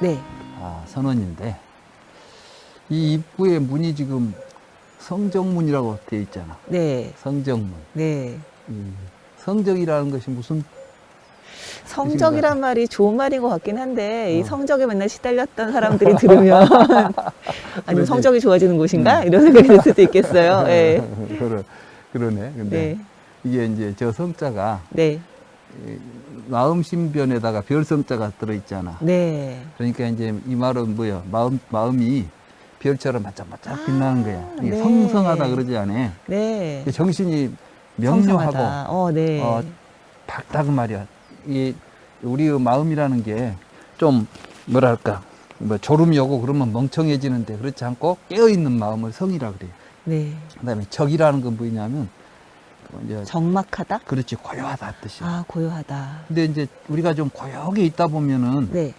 네. 아, 선원인데 이 입구에 문이 지금 성정문이라고 되어 있잖아. 네. 성정문. 네. 이 성적이라는 것이 무슨 성적이란 말이 좋은 말인 것 같긴 한데 이 어. 성적에 맨날 시달렸던 사람들이 들으면 아니면 그러지. 성적이 좋아지는 곳인가 음. 이런 생각이 들 수도 있겠어요. 네. 그러, 그러네. 근데 네. 이게 이제 저 성자가 네. 이 마음 신변에다가 별성자가 들어있잖아. 네. 그러니까 이제 이 말은 뭐야? 마음 마음이 별처럼 반짝반짝 빛나는 거야. 이게 네. 성성하다 그러지 않아? 네. 정신이 명료하고 성성하다. 어, 네. 어, 밝다 그 말이야. 이 우리의 마음이라는 게 좀 뭐랄까 뭐 졸음이 오고 그러면 멍청해지는데 그렇지 않고 깨어 있는 마음을 성이라 그래요. 네. 그다음에 적이라는 건 뭐냐면 이제 적막하다? 그렇지 고요하다 뜻이야. 아, 고요하다. 근데 이제 우리가 좀 고요하게 있다 보면은 네.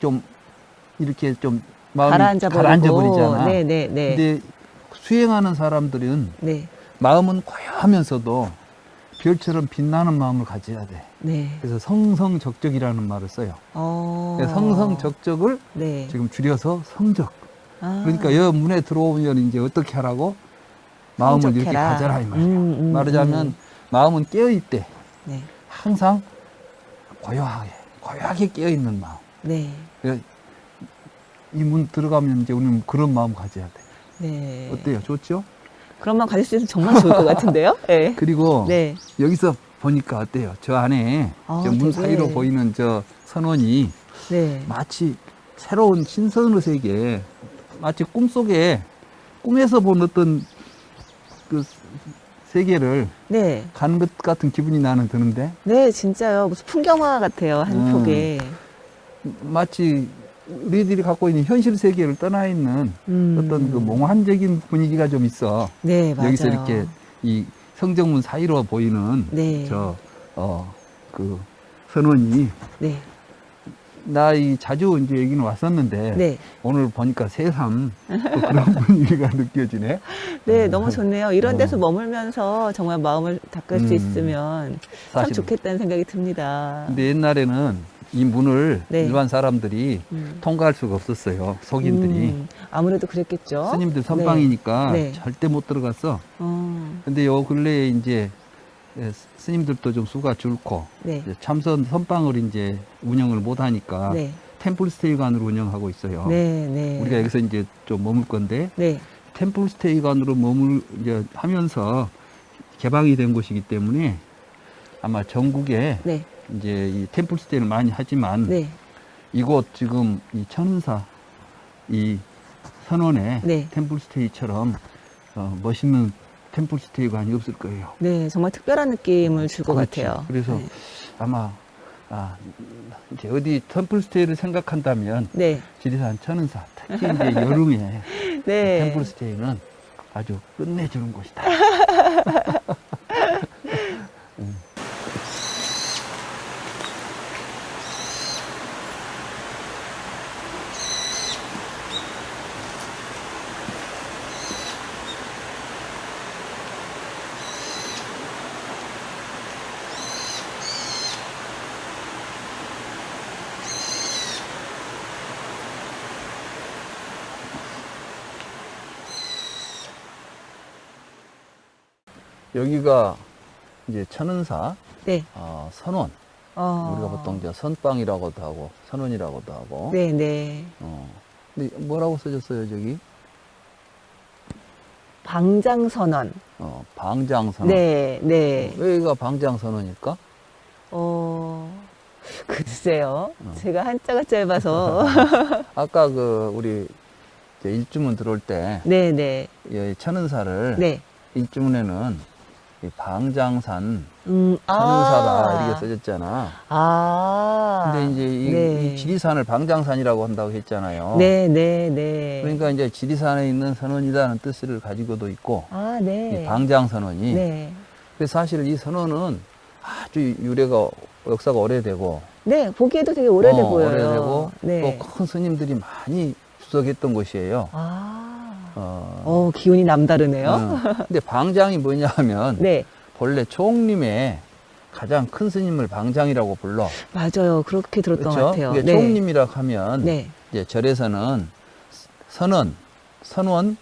좀 이렇게 좀 마음이 가라앉아 버리고. 가라앉아 버리잖아. 네, 네, 네. 근데 수행하는 사람들은 네. 마음은 고요하면서도 별처럼 빛나는 마음을 가져야 돼. 네. 그래서 성성적적이라는 말을 써요. 어. 그래서 성성적적을 네. 지금 줄여서 성적. 아. 그러니까 여 문에 들어오면 이제 어떻게 하라고? 마음을 이렇게 성적해라. 가져라 이 말이야. 음, 음, 말하자면 음. 마음은 깨어 있대. 네. 항상 고요하게, 고요하게 깨어 있는 마음. 네. 이 문 들어가면 이제 우리는 그런 마음 가져야 돼. 네. 어때요? 좋죠? 그런 마음 가질 수 있으면 정말 좋을 것 같은데요? 네. 그리고 네. 여기서 보니까 어때요? 저 안에 아, 저문 되게- 사이로 보이는 저 선원이 네. 마치 새로운 신선의 세계, 마치 꿈속에 꿈에서 본 어떤 그 세계를 네. 간것 같은 기분이 나는 드는데 네, 진짜요. 무슨 풍경화 같아요. 한 음. 폭에. 마치 우리들이 갖고 있는 현실 세계를 떠나 있는 음. 어떤 그 몽환적인 분위기가 좀 있어. 네, 맞아요. 여기서 이렇게 이 성정문 사이로 보이는 네. 저, 어, 그 선원이 네. 나 이 자주 이제 여기는 왔었는데 네. 오늘 보니까 새삼 또 그런 분위기가 느껴지네. 네, 너무 좋네요. 이런 데서 어. 머물면서 정말 마음을 닦을 수 음. 있으면 참 사실은. 좋겠다는 생각이 듭니다. 근데 옛날에는 이 문을 네. 일반 사람들이 음. 통과할 수가 없었어요. 속인들이. 음, 아무래도 그랬겠죠. 스님들 선방이니까 네. 네. 절대 못 들어갔어. 어, 근데 요 근래에 이제 예, 스님들도 좀 수가 줄고 네. 참선 선방을 이제 운영을 못 하니까 네. 템플스테이관으로 운영하고 있어요. 네, 네. 우리가 여기서 이제 좀 머물 건데 네. 템플스테이관으로 머물 이제 하면서 개방이 된 곳이기 때문에 아마 전국에 네. 이제 이 템플스테이를 많이 하지만 네. 이곳 지금 이 천은사 이 선원의 네. 템플스테이처럼 어, 멋있는 템플스테이관이 없을 거예요. 네, 정말 특별한 느낌을 줄 것 그렇지. 같아요. 그래서 네. 아마 아, 이제 어디 템플스테이를 생각한다면 네. 지리산 천은사 특히 이제 여름에 네. 템플스테이는 아주 끝내주는 곳이다. 여기가 이제 천은사 네. 어, 선원 어. 우리가 보통 이제 선빵이라고도 하고 선원이라고도 하고 네, 네. 어. 근데 뭐라고 써졌어요 저기 방장선언. 어, 방장선원 네, 네. 왜 여기가 방장선원일까? 어, 글쎄요. 어. 제가 한자가 짧아서. 아까 그 우리 이제 일주문 들어올 때 네, 네. 이 천은사를 네. 일주문에는 이 방장산 음, 천은사다 이렇게 써졌잖아. 아. 근데 이제 이, 네. 이 지리산을 방장산이라고 한다고 했잖아요. 네, 네, 네. 그러니까 이제 지리산에 있는 선원이라는 뜻을 가지고도 있고 아, 네. 이 방장선원이 네. 그래서 사실 이 선원은 아주 유래가 역사가 오래되고 네, 보기에도 되게 오래돼 어, 보여요. 오래되고 네. 또큰 스님들이 많이 주석했던 곳이에요. 아. 어, 어, 기운이 남다르네요. 어. 근데 방장이 뭐냐면 네. 본래 총림의 가장 큰 스님을 방장이라고 불러. 맞아요. 그렇게 들었던 것 그렇죠? 같아요. 이게 네. 총림이라 하면 네. 이제 절에서는 선원, 선원,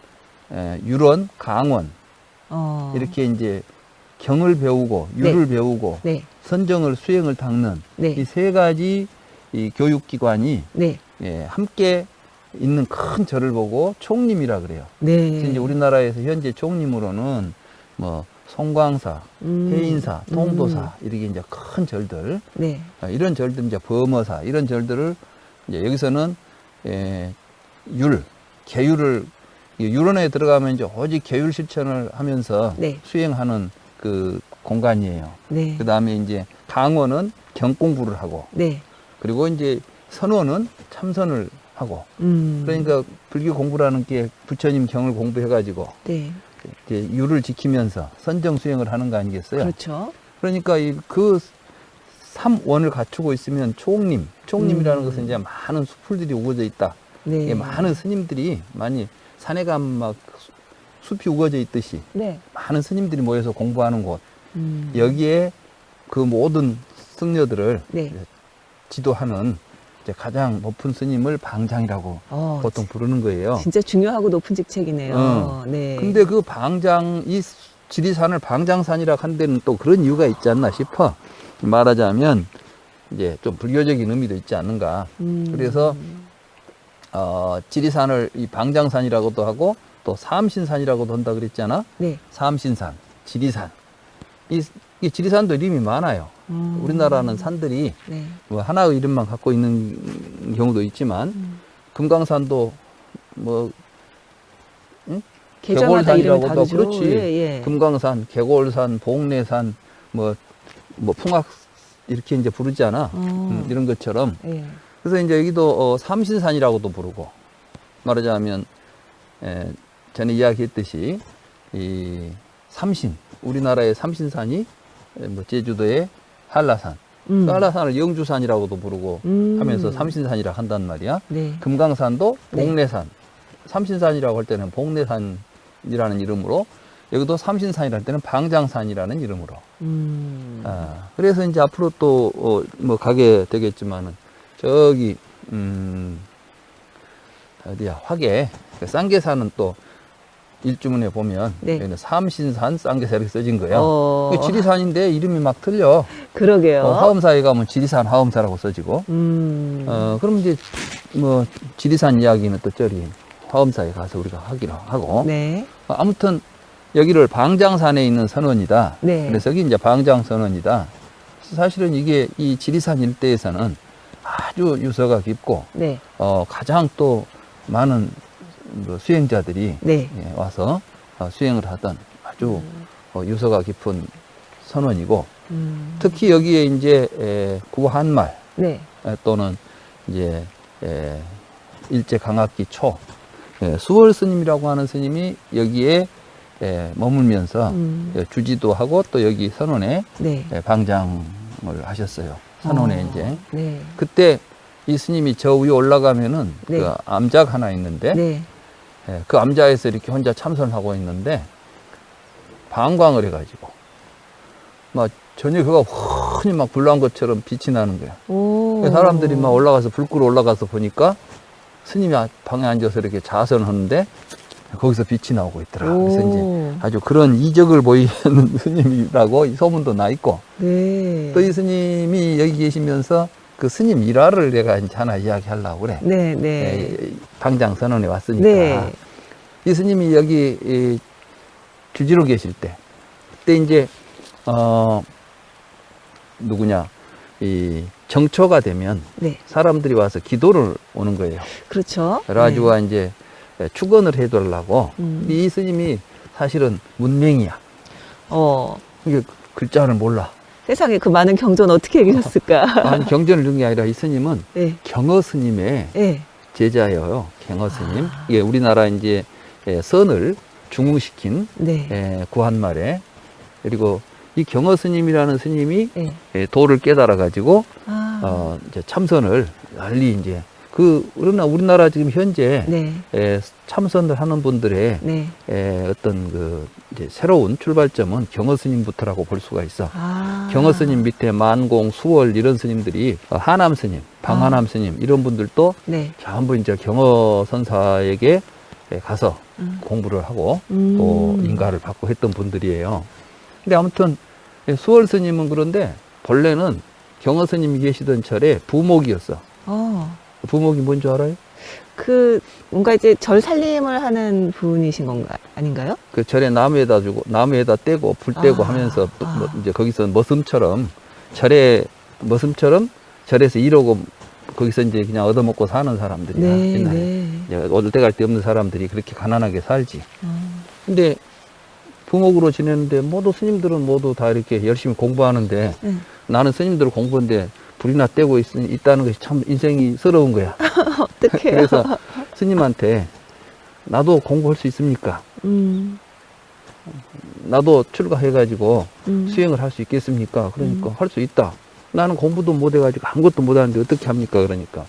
에, 유론, 강원 어. 이렇게 이제 경을 배우고 유를 배우고 네. 선정을 수행을 닦는 네. 이세 가지 이 교육기관이 네. 예, 함께 있는 큰 절을 보고 총림이라 그래요. 네. 그래서 이제 우리나라에서 현재 총림으로는 뭐 송광사, 음. 해인사, 통도사 이렇게 이제 큰 절들 네. 아, 이런 절들 이제 범어사 이런 절들을 이제 여기서는 에, 율 계율을 이 율원에 들어가면 이제 오직 계율 실천을 하면서 네. 수행하는 그 공간이에요. 네. 그 다음에 이제 강원은 경공부를 하고 네. 그리고 이제 선원은 참선을 하고 음. 그러니까 불교 공부라는 게 부처님 경을 공부해가지고 네. 이제 율을 지키면서 선정 수행을 하는 거 아니겠어요? 그렇죠. 그러니까 이그 삼원을 갖추고 있으면 총림, 총림이라는 음. 것은 이제 많은 수풀들이 우거져 있다. 네. 이게 많은 스님들이 많이 산에 가면 막 수- 숲이 우거져 있듯이 네. 많은 스님들이 모여서 공부하는 곳. 음. 여기에 그 모든 승려들을 네. 지도하는 이제 가장 높은 스님을 방장이라고 어, 보통 부르는 거예요. 진짜 중요하고 높은 직책이네요. 어. 네. 근데 그 방장, 이 지리산을 방장산이라 한 데는 또 그런 이유가 있지 않나 싶어. 말하자면, 이제 좀 불교적인 의미도 있지 않는가. 음. 그래서, 어, 지리산을 이 방장산이라고도 하고, 또 삼신산이라고도 한다 그랬잖아. 네. 삼신산, 지리산. 이, 이 지리산도 이름이 많아요. 음. 우리나라는 산들이 네. 뭐 하나의 이름만 갖고 있는 경우도 있지만, 음. 금강산도 뭐, 이름이 계골산이라고도. 그렇지. 예, 예. 금강산, 계골산, 봉내산, 뭐, 뭐, 풍악, 이렇게 이제 부르잖아. 어. 음, 이런 것처럼. 예. 그래서 이제 여기도, 어, 삼신산이라고도 부르고, 말하자면, 에, 전에 이야기했듯이, 이, 삼신, 우리나라의 삼신산이, 에, 뭐, 제주도의 한라산, 음. 그 한라산을 영주산이라고도 부르고 음. 하면서 삼신산이라 한단 말이야. 네. 금강산도 네. 봉내산, 삼신산이라고 할 때는 봉내산이라는 이름으로 여기도 삼신산이랄 때는 방장산이라는 이름으로. 음. 아, 그래서 이제 앞으로 또, 어, 뭐 가게 되겠지만은 저기, 음, 어디야, 화계, 그 쌍계산은 또 일주문에 보면 네. 여기는 삼신산 쌍계산 이렇게 써진 거예요. 어. 이게 지리산인데 이름이 막 틀려. 그러게요. 어, 화엄사에 가면 지리산 화엄사라고 써지고. 음. 어, 그럼 이제, 뭐, 지리산 이야기는 또 저리 화엄사에 가서 우리가 하기로 하고. 네. 어, 아무튼, 여기를 방장산에 있는 선원이다. 네. 그래서 여기 이제 방장 선원이다. 사실은 이게 이 지리산 일대에서는 아주 유서가 깊고, 네. 어, 가장 또 많은 뭐 수행자들이 네. 예, 와서 어, 수행을 하던 아주 어, 유서가 깊은 선원이고, 음. 특히 여기에 이제 에, 구한말, 네. 에, 또는 이제 에, 일제 강학기 초 예, 수월 스님이라고 하는 스님이 여기에 에, 머물면서 음. 예, 주지도 하고 또 여기 선원에 네. 예, 방장을 하셨어요. 선원에 어. 이제 네. 그때 이 스님이 저 위에 올라가면은 네. 그 암작 하나 있는데 네. 예, 그 암자에서 이렇게 혼자 참선하고 있는데 방광을 해가지고 막 전혀 그가 흔히 막 불난 것처럼 빛이 나는 거야. 오. 그 사람들이 막 올라가서 불 끄러 올라가서 보니까 스님이 아- 방에 앉아서 이렇게 자선하는데 거기서 빛이 나오고 있더라. 그래서 이제 오. 아주 그런 이적을 보이는 스님이라고 이 소문도 나 있고 네. 또이 스님이 여기 계시면서 그 스님 일화를 내가 이제 하나 이야기하려고 그래. 네, 네. 예, 당장 선언에 왔으니까. 네. 이 스님이 여기 이 주지로 계실 때, 그때 이제, 어, 누구냐, 이 정초가 되면 네. 사람들이 와서 기도를 오는 거예요. 그렇죠. 그래가지고 네. 이제 축원을 해달라고. 음. 이 스님이 사실은 문맹이야. 어. 이게 글자를 몰라. 세상에 그 많은 경전 어떻게 읽으셨을까? 아니, 경전을 읽는 게 아니라 이 스님은 네. 경어 스님의 네. 제자예요. 경어 스님. 아. 이게 우리나라 이제 예, 선을 중흥시킨 네. 예, 구한말에 그리고 이 경어 스님이라는 스님이 네. 예, 도를 깨달아 가지고 아. 어 이제 참선을 널리 이제 그 그러나 우리나라 지금 현재 네. 에, 참선을 하는 분들의 네. 에, 어떤 그 이제 새로운 출발점은 경어 스님부터라고 볼 수가 있어. 아. 경어 스님 밑에 만공, 수월 이런 스님들이 어, 하남 스님, 방하남 아. 스님 이런 분들도 네. 전부 이제 경어 선사에게 에, 가서 음. 공부를 하고 음. 또 인가를 받고 했던 분들이에요. 근데 아무튼 예, 수월 스님은 그런데 본래는 경어 스님이 계시던 절에 부목이었어. 어. 부목이 뭔지 알아요? 그 뭔가 이제 절 살림을 하는 분이신 건가 아닌가요? 그 절에 나무에다 주고 나무에다 떼고 불 떼고 아, 하면서 아. 뭐 이제 거기서 머슴처럼 절에 머슴처럼 절에서 일하고 거기서 이제 그냥 얻어먹고 사는 사람들이야 네, 옛날에 네. 이제 얻을 데갈데 없는 사람들이 그렇게 가난하게 살지 어. 근데 부목으로 지내는데 모두 스님들은 모두 다 이렇게 열심히 공부하는데 네. 나는 스님들 공부인데 불이나 떼고 있, 있다는 것이 참 인생이 서러운 거야 어떡해요? 그래서 스님한테 나도 공부할 수 있습니까? 음. 나도 출가해가지고 음. 수행을 할 수 있겠습니까? 그러니까 할수 있다. 나는 공부도 못 해가지고 아무것도 못 하는데 어떻게 합니까? 그러니까.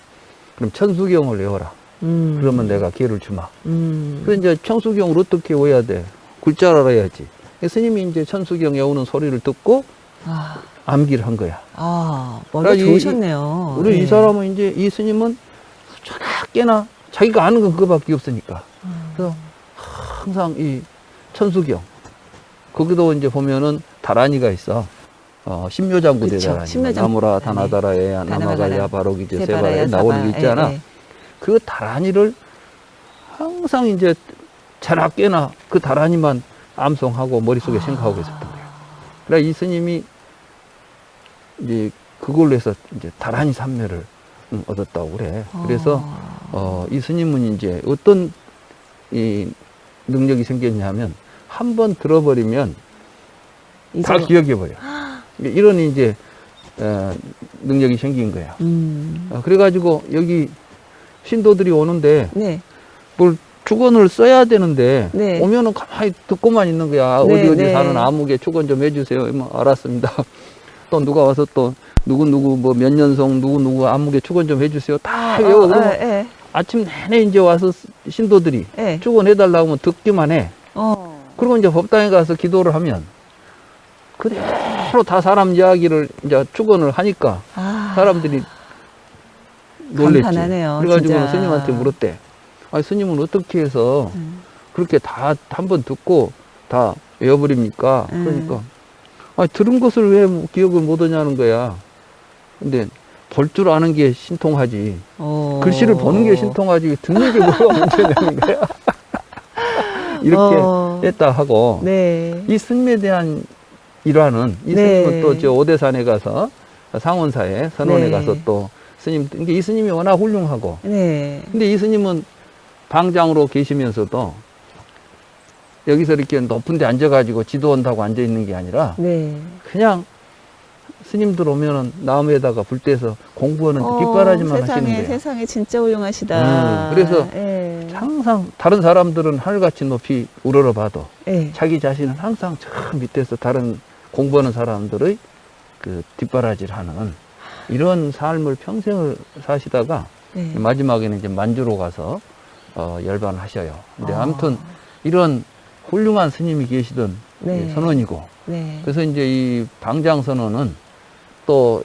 그럼 천수경을 외워라. 음. 그러면 내가 기회를 주마. 음. 그래서 이제 천수경을 어떻게 외워야 돼? 글자를 알아야지. 스님이 이제 천수경 외우는 소리를 듣고 아. 암기를 한 거야. 아, 이- 좋으셨네요. 우리 네. 이 사람은 이제 이 스님은 깨나 자기가 아는 건 그거밖에 없으니까. 음. 그래서 항상 이 천수경 거기도 이제 보면은 다란이가 있어. 어, 신묘장구대 다란이. 신묘장- 나무라 네. 다나다라에 다나다라, 나마가야 바로기제 세바라에 나오는 게 사바. 있잖아. 예, 예. 그 다란이를 항상 이제 자나 깨나 그 다란이만 암송하고 머릿속에 생각하고 있었던 거야. 그래 이 스님이 이제 그걸로 해서 이제 다란이 삼매를 음, 얻었다고 그래. 그래서 아. 어, 이 스님은 이제 어떤 이 능력이 생겼냐면 한 번 들어버리면 다 이제는- 기억해 버려. 이런 이제 어, 능력이 생긴 거야. 음. 어, 그래가지고 여기 신도들이 오는데 네. 뭘 축원을 써야 되는데 네. 오면은 가만히 듣고만 있는 거야. 네, 어디 어디 네. 사는 아무개 축원 좀 해주세요. 뭐 알았습니다. 또 누가 와서 또 누구 누구 뭐 몇 년성 누구 누구 아무개 축원 좀 해주세요. 다 외워. 어, 그러면 예, 예. 아침 내내 이제 와서 신도들이 예. 축원해달라고 하면 듣기만 해. 어. 그리고 이제 법당에 가서 기도를 하면 그대로 다 사람 이야기를 이제 축원을 하니까 아. 사람들이 놀랬지. 감탄하네요, 그래가지고 진짜. 스님한테 물었대. 아, 스님은 어떻게 해서 음. 그렇게 다 한 번 듣고 다 외워버립니까? 음. 그러니까 아, 들은 것을 왜 기억을 못 하냐는 거야. 근데 볼 줄 아는 게 신통하지. 어. 글씨를 보는 게 신통하지. 듣는 게 뭐가 문제냐는 거야. 이렇게 어. 했다 하고 네. 이 스님에 대한 일화는 이 네. 스님은 또 저 오대산에 가서 상원사에 선원에 네. 가서 또 스님 이게 이 스님이 워낙 훌륭하고 네. 근데 이 스님은 방장으로 계시면서도 여기서 이렇게 높은 데 앉아가지고 지도한다고 앉아 있는 게 아니라 네. 그냥 스님들 오면은 나무에다가 불 떼서 공부하는 어, 뒷바라지만 세상에, 하시는 거예요. 세상에 진짜 훌륭하시다. 음, 그래서 예. 항상 다른 사람들은 하늘같이 높이 우러러 봐도 예. 자기 자신은 항상 저 밑에서 다른 공부하는 사람들의 그 뒷바라지를 하는 이런 삶을 평생을 사시다가 네. 마지막에는 이제 만주로 가서 어, 열반을 하셔요. 근데 아. 아무튼 이런 훌륭한 스님이 계시던 네. 이 선원이고 네. 그래서 이제 이 방장 선원은 또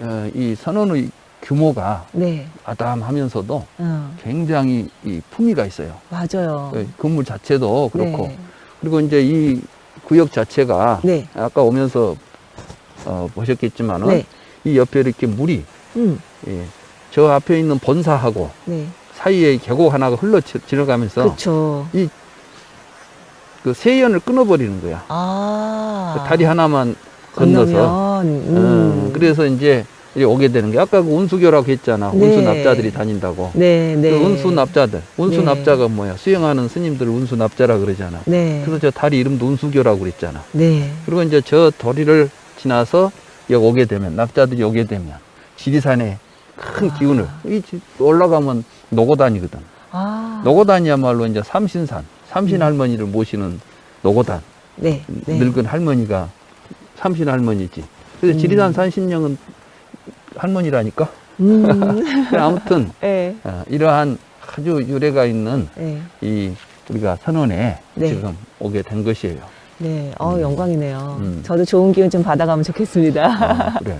어, 이 선원의 규모가 네. 아담하면서도 어, 굉장히 이 품위가 있어요. 맞아요. 그 건물 자체도 그렇고 네. 그리고 이제 이 구역 자체가 네. 아까 오면서 어, 보셨겠지만은 네. 이 옆에 이렇게 물이 음. 예, 저 앞에 있는 본사하고 네. 사이에 계곡 하나가 흘러 지- 지나가면서 그렇죠. 이 그 세연을 끊어버리는 거야. 아. 그 다리 하나만 건너서. 음, 음. 그래서 이제 오게 되는 게 아까 그 운수교라고 했잖아. 네. 운수 납자들이 다닌다고. 네, 네. 그 운수 납자들. 운수납자가 뭐야? 수행하는 스님들 운수 납자라 그러잖아. 네. 그래서 저 다리 이름도 운수교라고 그랬잖아. 네. 그리고 이제 저 도리를 지나서 여기 오게 되면 납자들이 오게 되면 지리산에 큰 아. 기운을 이 올라가면 노고단이거든. 아. 노고단이야말로 이제 삼신산, 삼신 음. 할머니를 모시는 노고단. 네. 네. 늙은 할머니가 삼신 할머니지. 그래서 음. 지리산 산신령은 할머니라니까. 음. 아무튼 네. 어, 이러한 아주 유래가 있는 네. 이 우리가 선원에 네. 지금 오게 된 것이에요. 네. 어, 음. 영광이네요. 음. 저도 좋은 기운 좀 받아가면 좋겠습니다. 아, 그래.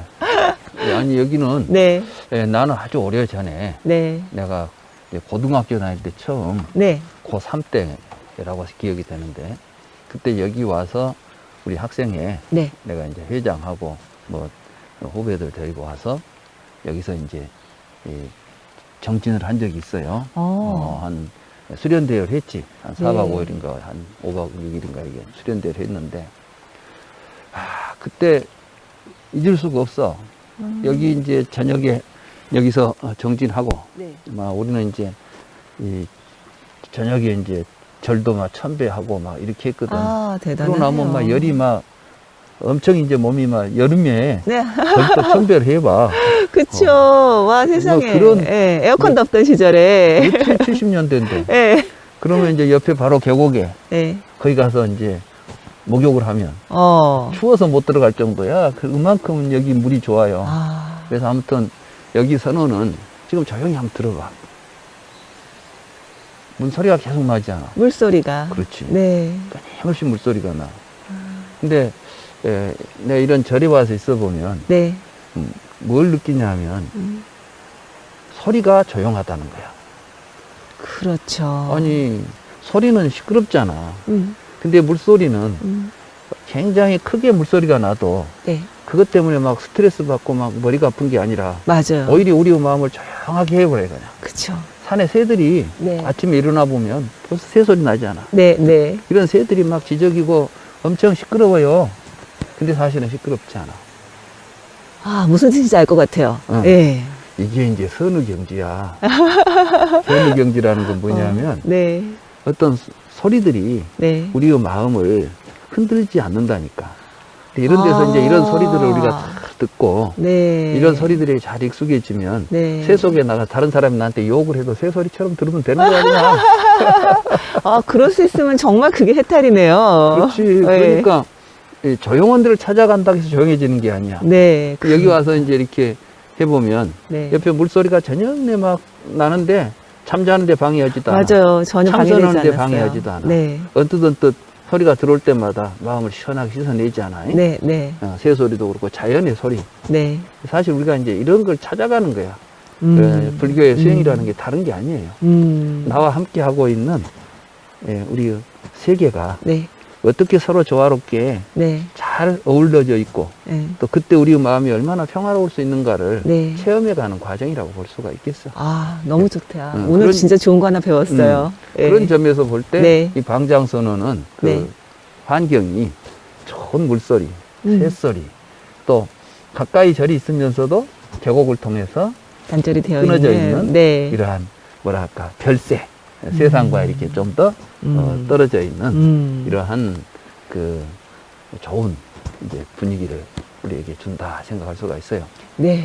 예, 아니 여기는 네. 예, 나는 아주 오래 전에 네. 내가 고등학교 다닐 때 처음 네. 고3 때 라고 기억이 되는데 그때 여기 와서 우리 학생회 네. 내가 이제 회장하고 뭐 후배들 데리고 와서 여기서 이제 이 정진을 한 적이 있어요. 어, 어. 한 수련대회를 했지. 한 4박 네. 5일인가 한 5박 6일인가 이게 수련대회를 했는데 아, 그때 잊을 수가 없어. 음. 여기 이제 저녁에 여기서 어, 정진하고 네. 막 우리는 이제 이 저녁에 이제 절도 막 천배하고 막 이렇게 했거든. 아, 그러고 대단하네요. 나면 막 열이 막 엄청 이제 몸이 막 여름에 네. 절도 천배를 해봐. 그쵸. 와, 세상에. 뭐 그런- 예, 에어컨도 없던 시절에. 6, 70년대인데. 예. 그러면 이제 옆에 바로 계곡에 예. 거기 가서 이제 목욕을 하면 어. 추워서 못 들어갈 정도야. 그만큼은 여기 물이 좋아요. 아. 그래서 아무튼 여기 선원은 지금 조용히 한번 들어봐. 문 소리가 계속 나지 않아. 물소리가. 그렇지. 네. 끊임없이 물소리가 나. 근데 에, 내가 이런 절에 와서 있어 보면 네. 음, 뭘 느끼냐면 음. 소리가 조용하다는 거야. 그렇죠. 아니 소리는 시끄럽잖아. 음. 근데 물소리는 음. 굉장히 크게 물소리가 나도 네. 그것 때문에 막 스트레스 받고 막 머리가 아픈 게 아니라 맞아요. 오히려 우리 마음을 조용하게 해버려 그냥. 그쵸. 산에 새들이 네. 아침에 일어나 보면 벌써 새 소리 나지 않아. 네, 네. 이런 새들이 막 지저귀고 엄청 시끄러워요. 근데 사실은 시끄럽지 않아. 아, 무슨 뜻인지 알 것 같아요. 응. 예. 이게 이제 선의경지야. 선의경지라는 건 뭐냐면 어, 네. 소- 소리들이 네. 우리의 마음을 흔들지 않는다니까. 이런 데서 아. 이제 이런 소리들을 우리가 다 듣고 네. 이런 소리들이 잘 익숙해지면 네. 새 속에 나가 다른 사람이 나한테 욕을 해도 새 소리처럼 들으면 되는 거 아니야. 아, 그럴 수 있으면 정말 그게 해탈이네요. 그렇지. 네. 그러니까 이 조용한 데를 찾아간다고 해서 조용해지는 게 아니야. 네. 그- 여기 와서 이제 이렇게 해보면 네. 옆에 물소리가 저녁 내 막 나는데 잠자는데 방해하지도 않아. 맞아요. 전혀. 방해하지도 않아. 네. 언뜻 언뜻 소리가 들어올 때마다 마음을 시원하게 씻어내지 않아. 네, 네, 어, 새 소리도 그렇고 자연의 소리. 네. 사실 우리가 이제 이런 걸 찾아가는 거야. 음. 그 불교의 수행이라는 게 다른 게 아니에요. 음. 나와 함께 하고 있는 예, 우리 세계가 네, 어떻게 서로 조화롭게 네, 잘 어울려져 있고 네. 또 그때 우리 마음이 얼마나 평화로울 수 있는가를 네. 체험해가는 과정이라고 볼 수가 있겠어. 아, 너무 좋다. 음, 오늘 그런- 진짜 좋은 거 하나 배웠어요. 네. 그런 점에서 볼 때이 네. 방장선언은 그 네. 환경이 좋은 물소리, 음. 새소리, 또 가까이 절이 있으면서도 계곡을 통해서 단절이 되어 끊어져 있는. 있는 네. 이러한 뭐랄까 별세 세상과 이렇게 좀더 음. 떨어져 있는 음. 이러한 그 좋은 이제 분위기를 우리에게 준다 생각할 수가 있어요. 네.